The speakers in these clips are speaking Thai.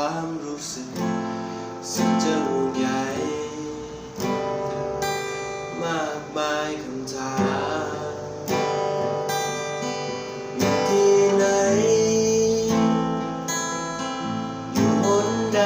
ความรู้สึกสึกจะห่วงใยมากมายคำถามอยู่ที่ไหนอยู่บนใด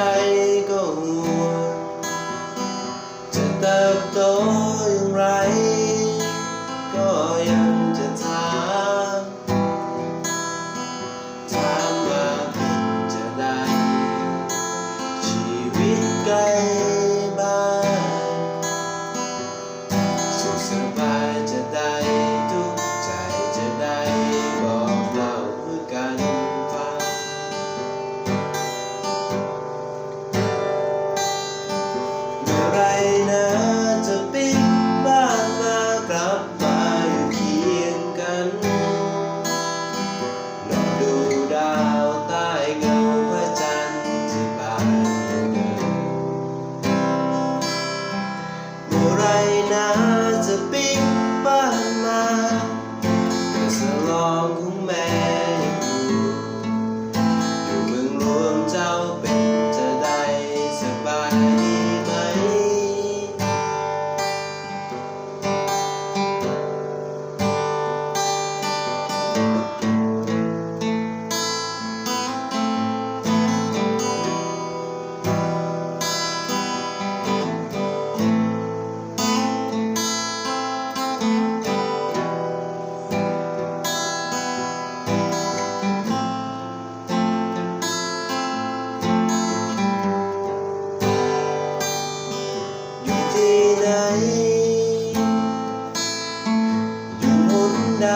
ใด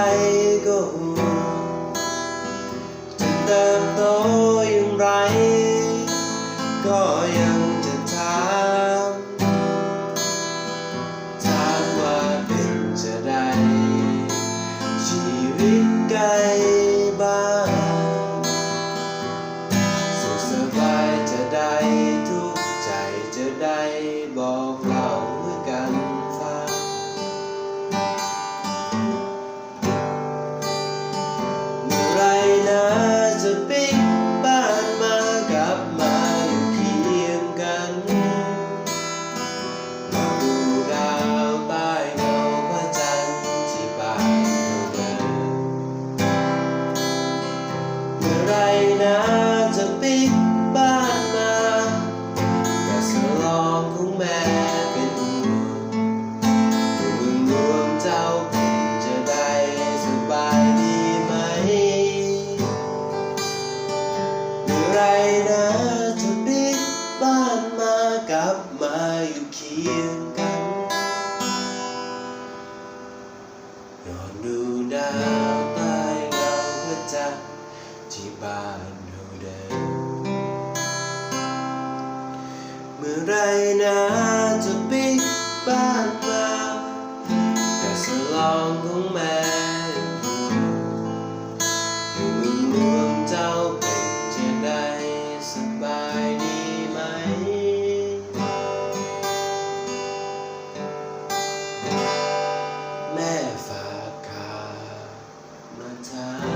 ก็ห่วงจะเติบโตอย่างไร ก็ยังจะถามถามว่าเป็นจะได้ชีวิตไกล ลับมาอยู่เคียงกันนอนดูดาวใต้เงาพระจันทร์ที่บ้านดูเดิมเมื่อไรนะจะปิดบ้านเราแต่สลองของแม่ 자.